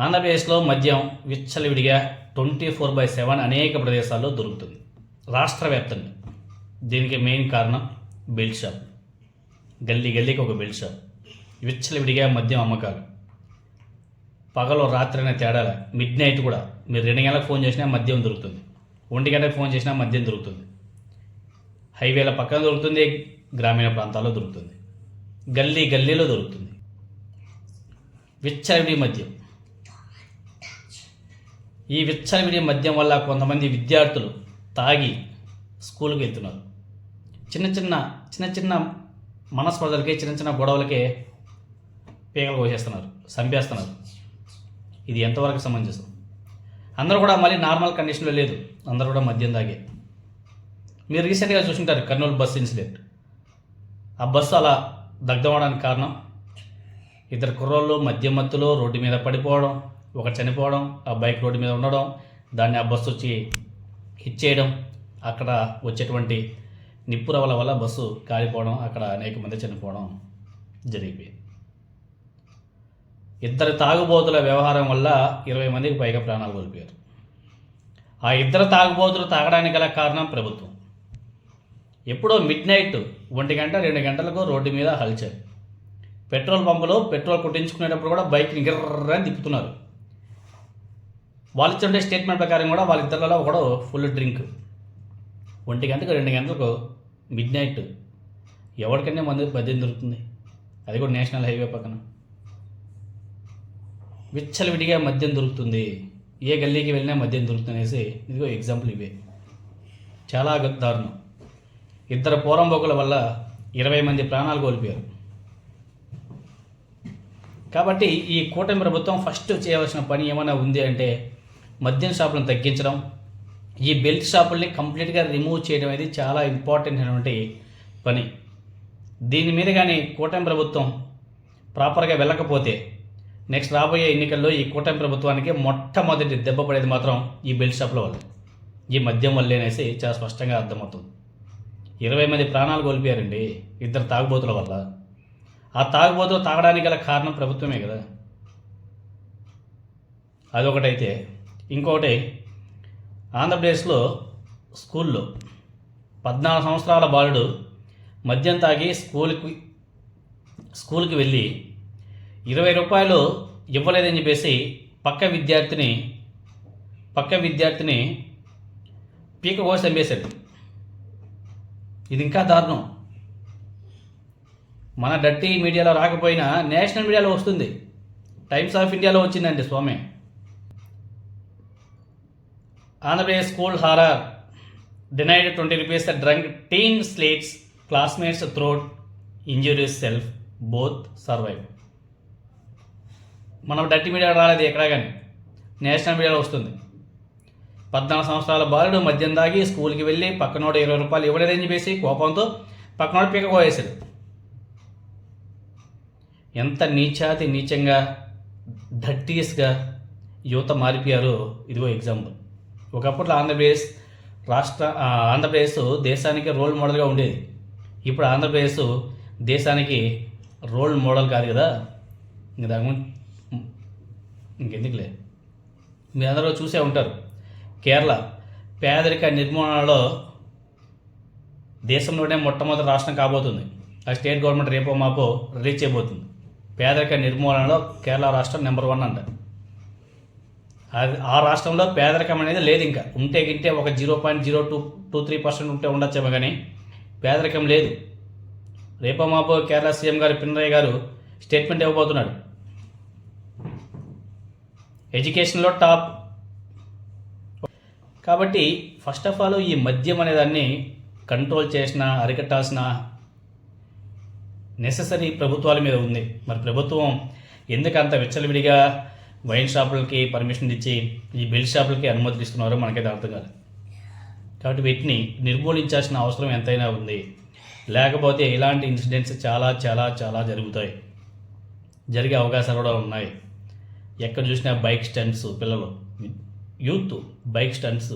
ఆంధ్రప్రదేశ్లో మద్యం విచ్చలవిడిగా ట్వంటీ ఫోర్ బై సెవెన్ అనేక ప్రదేశాల్లో దొరుకుతుంది. రాష్ట్ర వ్యాప్తంగా దీనికి మెయిన్ కారణం బెల్ట్ షాప్. గల్లీ గల్లీకి ఒక బెల్ట్ షాప్. విచ్చలవిడిగా మద్యం అమ్మకాలు. పగలు రాత్రి అనే తేడాల. మిడ్ నైట్ కూడా. మీరు రెండు గంటలకు ఫోన్ చేసినా మద్యం దొరుకుతుంది. ఒంటి గంటకు ఫోన్ చేసినా మద్యం దొరుకుతుంది. హైవేల పక్కన దొరుకుతుంది గ్రామీణ ప్రాంతాల్లో దొరుకుతుంది. గల్లీ గల్లీలో దొరుకుతుంది. విచ్చలవిడి మద్యం. ఈ విచ్చలవిడి మద్యం వల్ల కొంతమంది విద్యార్థులు తాగి స్కూల్కి వెళ్తున్నారు చిన్న చిన్న చిన్న చిన్న మనస్పర్ధలకే చిన్న చిన్న గొడవలకే పీకలు కోసేస్తున్నారు చంపేస్తున్నారు. ఇది ఎంతవరకు సమంజసం? అందరూ కూడా మళ్ళీ నార్మల్ కండిషన్లో లేదు. అందరూ కూడా మద్యం తాగే. మీరు రీసెంట్గా చూసుంటారు కర్నూలు బస్సు ఇన్సిడెంట్. ఆ బస్సు అలా దగ్ధమవడానికి కారణం ఇద్దరు కుర్రోళ్ళు మద్యం మత్తులో రోడ్డు మీద పడిపోవడం ఒకటి చనిపోవడం ఆ బైక్ రోడ్డు మీద ఉండడం దాన్ని ఆ బస్సు వచ్చి హిట్ చేయడం అక్కడ వచ్చేటువంటి నిప్పురవల వల్ల బస్సు కాలిపోవడం అక్కడ అనేక మంది చనిపోవడం జరిగిపోయింది. ఇద్దరు తాగుబోతుల వ్యవహారం వల్ల ఇరవై మందికి పైగా ప్రాణాలు కోల్పోయారు. ఆ ఇద్దరు తాగుబోతులు తాగడానికి గల కారణం ప్రభుత్వం. ఎప్పుడో మిడ్ నైట్ ఒంటి గంట రెండు గంటలకు రోడ్డు మీద హల్చల్. పెట్రోల్ పంపులో పెట్రోల్ కొట్టించుకునేటప్పుడు కూడా బైక్ని గిర్రని తిప్పుతున్నారు. వాళ్ళు ఇచ్చే స్టేట్మెంట్ ప్రకారం కూడా వాళ్ళిద్దరిలో ఒకడు ఫుల్ డ్రింక్ ఒంటి గంటకు రెండు గంటలకు మిడ్ నైట్ ఎవరికైనా మంది మద్యం దొరుకుతుంది. అది కూడా నేషనల్ హైవే పక్కన. విచ్చలవిడిగా మద్యం దొరుకుతుంది. ఏ గల్లీకి వెళ్ళినా మద్యం దొరుకుతుంది అనేసి ఇదిగో ఎగ్జాంపుల్ ఇవే. చాలా దారుణం. ఇద్దరు పోరంబోకుల వల్ల ఇరవై మంది ప్రాణాలు కోల్పోయారు. కాబట్టి ఈ కూటమి ప్రభుత్వం ఫస్ట్ చేయవలసిన పని ఏమైనా ఉంది అంటే మద్యం షాపులను తగ్గించడం ఈ బెల్ట్ షాపుల్ని కంప్లీట్గా రిమూవ్ చేయడం అనేది చాలా ఇంపార్టెంట్ అయినటువంటి పని. దీని మీద కానీ కూటమి ప్రభుత్వం ప్రాపర్గా వెళ్ళకపోతే నెక్స్ట్ రాబోయే ఎన్నికల్లో ఈ కూటమి ప్రభుత్వానికి మొట్టమొదటి దెబ్బ పడేది మాత్రం ఈ బెల్ట్ షాపుల వల్ల. ఈ మద్యం వల్లేనేసి చాలా స్పష్టంగా అర్థమవుతుంది. ఇరవై మంది ప్రాణాలు కోల్పోయారండి ఇద్దరు తాగుబోతుల వల్ల. ఆ తాగుబోతులు తాగడానికి గల కారణం ప్రభుత్వమే కదా. అదొకటైతే ఇంకోటి ఆంధ్రప్రదేశ్లో స్కూల్లో పద్నాలుగు సంవత్సరాల బాలుడు మద్యం తాగి స్కూల్కి స్కూల్కి వెళ్ళి ఇరవై రూపాయలు ఇవ్వలేదని చెప్పేసి పక్క విద్యార్థిని పక్క విద్యార్థిని పీక కోసి చంపేశాడు. ఇది ఇంకా దారుణం. మన డట్టి మీడియాలో రాకపోయినా నేషనల్ మీడియాలో వస్తుంది. టైమ్స్ ఆఫ్ ఇండియాలో వచ్చిందండి స్వామి. Andhra Pradesh school horror denied twenty rupees drunk teen slits classmates throat injuries self both survive. మనం డర్టీ మీడియా రాలేదు ఎక్కడా కానీ నేషనల్ మీడియాలో వస్తుంది. పద్నాలుగు సంవత్సరాల బాలుడు మద్యం దాగి స్కూల్కి వెళ్ళి పక్కనోడు ఇరవై రూపాయలు ఇవ్వలేదని చెప్పేసి కోపంతో పక్కనోడు పీక కోయేశాడు ఎంత నీచాతి నీచంగా ధట్టీస్గా యువత మారిపోయారో ఇదిగో ఎగ్జాంపుల్. ఒకప్పుడు ఆంధ్రప్రదేశ్ రాష్ట్ర ఆంధ్రప్రదేశ్ దేశానికి రోల్ మోడల్గా ఉండేది. ఇప్పుడు ఆంధ్రప్రదేశ్ దేశానికి రోల్ మోడల్ కాదు కదా. ఇంక దాని ఇంకెందుకులే. మీ అందరూ చూసే ఉంటారు. కేరళ పేదరిక నిర్మూలనలో దేశంలోనే మొట్టమొదటి రాష్ట్రం కాబోతుంది. ఆ స్టేట్ గవర్నమెంట్ రేపో మాపో రిలీజ్ చేయబోతుంది. పేదరిక నిర్మూలనలో కేరళ రాష్ట్రం నెంబర్ వన్ అంట. ఆ రాష్ట్రంలో పేదరికం అనేది లేదు ఇంకా. ఉంటే గింటే ఒక zero point zero two two three percent ఉంటే ఉండొచ్చేమో కానీ పేదరికం లేదు. రేపో మాపో కేరళ సీఎం గారు పినరయ్య గారు స్టేట్మెంట్ ఇవ్వబోతున్నాడు. ఎడ్యుకేషన్లో టాప్. కాబట్టి ఫస్ట్ ఆఫ్ ఆల్ ఈ మద్యం అనే దాన్ని కంట్రోల్ చేసిన అరికట్టాల్సిన నెససరీ ప్రభుత్వాల మీద ఉంది. మరి ప్రభుత్వం ఎందుకు అంత విచ్చలవిడిగా వైన్ షాపులకి పర్మిషన్ ఇచ్చి ఈ బెల్ట్ షాపులకి అనుమతులు ఇస్తున్నారో మనకైతే అర్థం కాదు. కాబట్టి వీటిని నిర్మూలించాల్సిన అవసరం ఎంతైనా ఉంది. లేకపోతే ఇలాంటి ఇన్సిడెంట్స్ చాలా చాలా చాలా జరుగుతాయి. జరిగే అవకాశాలు కూడా ఉన్నాయి. ఎక్కడ చూసినా బైక్ స్టంట్స్ పిల్లలు. Youth bike stunts.